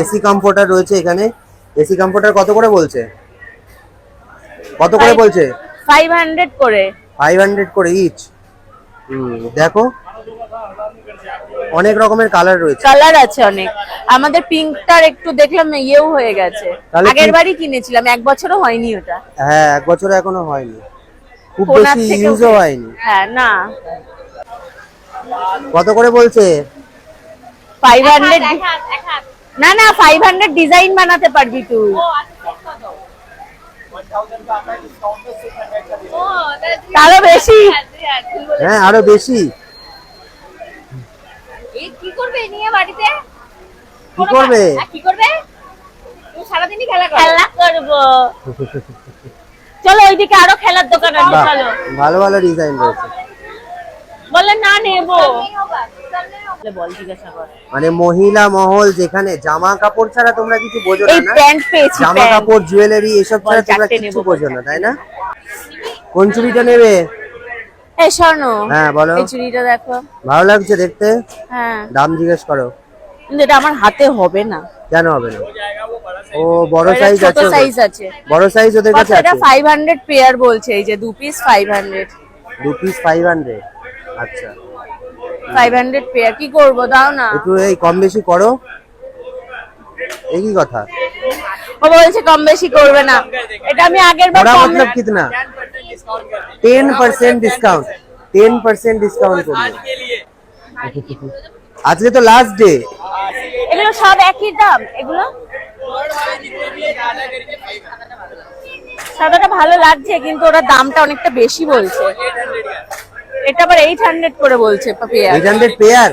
AC comforter রয়েছে এখানে। AC comforter কত করে বলছে? কত করে বলছে? ফাইভ হান্ড্রেড করে। ফাইভ হান্ড্রেড করে ইচ দেখো। অনেক রকমের কালার রয়েছে। কালার আছে অনেক। আমাদের পিঙ্কটার একটু দেখলাম ইয়েও হয়ে গেছে। আগের বারই কিনেছিলাম এক বছরও হয়নি ওটা। হ্যাঁ এক বছর এখনও হয়নি। খুব বেশি ইউজও হয়নি। হ্যাঁ না। কত করে বলছে? ফাইভ হান্ড্রেড না না ফাইভ হান্ড্রেড ডিজাইন বানাতে পারবি তুই। তারও বেশি। হ্যাঁ আরও বেশি। কি করবে নিয়ে বাড়িতে? কি করবে? আর কি করবে? তুমি সারাদিনই খেলা করো। খেলা করব। চলো ওইদিকে আরও খেলার দোকান আছে চলো। ভালো ভালো ডিজাইন রয়েছে। বললে না নেব। মানে মহিলা মহল যেখানে জামা কাপড় ছাড়া তোমরা কিছু বোঝো না জামা কাপড় জুয়েলারি এসব ছাড়া তোমরা কিছু বোঝো না তাই না? কোন চুড়িটা নেবে? স্বর্ণ হ্যাঁ বলো। এই চুড়িটা দেখো। ভালো লাগছে দেখতে? হ্যাঁ। দাম জিজ্ঞেস করো। কিন্তু এটা আমার হাতে হবে না। কেন হবে না? ও বড় সাইজ আছে। সাইজ আছে। বড় সাইজ ওদের কাছে আছে? পেয়ার বলছে এই যে দু পিস ফাইভ হান্ড্রেড দু পিস ফাইভ হান্ড্রেড আচ্ছা। 500 পেয়ার কি করব? দাও না। একটু এই কম বেশি করো। এই কি কথা? ও বলছে কম বেশি করবে না। এটা আমি আগের বার কম মতলব কিতনা? 10% ডিসকাউন্ট 10% ডিসকাউন্ট করবে। আজকে তো লাস্ট ডে এগুলো সব একই দাম? এগুলো? সাদাটা ভালো লাগছে কিন্তু ওরা দামটা অনেকটা বেশি বলছে। এটা আবার এইট হান্ড্রেড করে বলছে pair eight hundred pair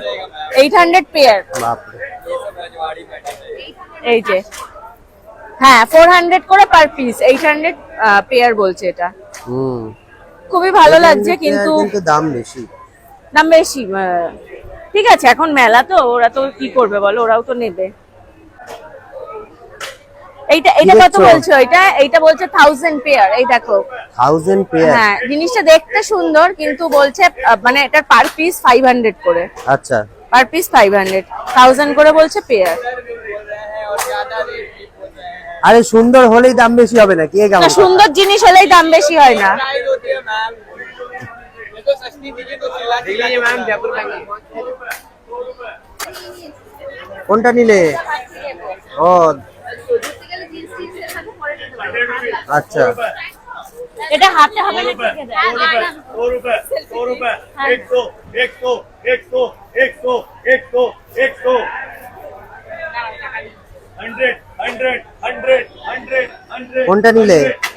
eight hundred pair বাপরে। এই যে। হ্যাঁ ফোর হান্ড্রেড করে per piece eight hundred pair বলছে এটা। হুম। খুবই ভালো লাগছে কিন্তু দাম বেশি। দাম বেশি ঠিক আছে এখন মেলা তো ওরা তো কি করবে বলো ওরাও তো নেবে। এইটা এটা কত বলছো? এটা এইটা বলছে থাউজেন্ড পেয়ার এই দেখো। থাউজেন্ড পেয়ার হ্যাঁ জিনিসটা দেখতে সুন্দর কিন্তু বলছে মানে এটার পার পিস ফাইভ হান্ড্রেড করে। আচ্ছা। Per piece five hundred thousand করে বলছে পেয়ার আরে সুন্দর হলেই দাম বেশি হবে না কে কেমন সুন্দর জিনিস হলেই দাম বেশি হয় না। কোনটা নিলে? ও জিন্স টিন্সের সাথে পরে নিতে পারো আচ্ছা। এটা হাতে হবে না ঠিক আছে। 100 রুপে 100 রুপে 100 100 100 100 100 100 100 100 100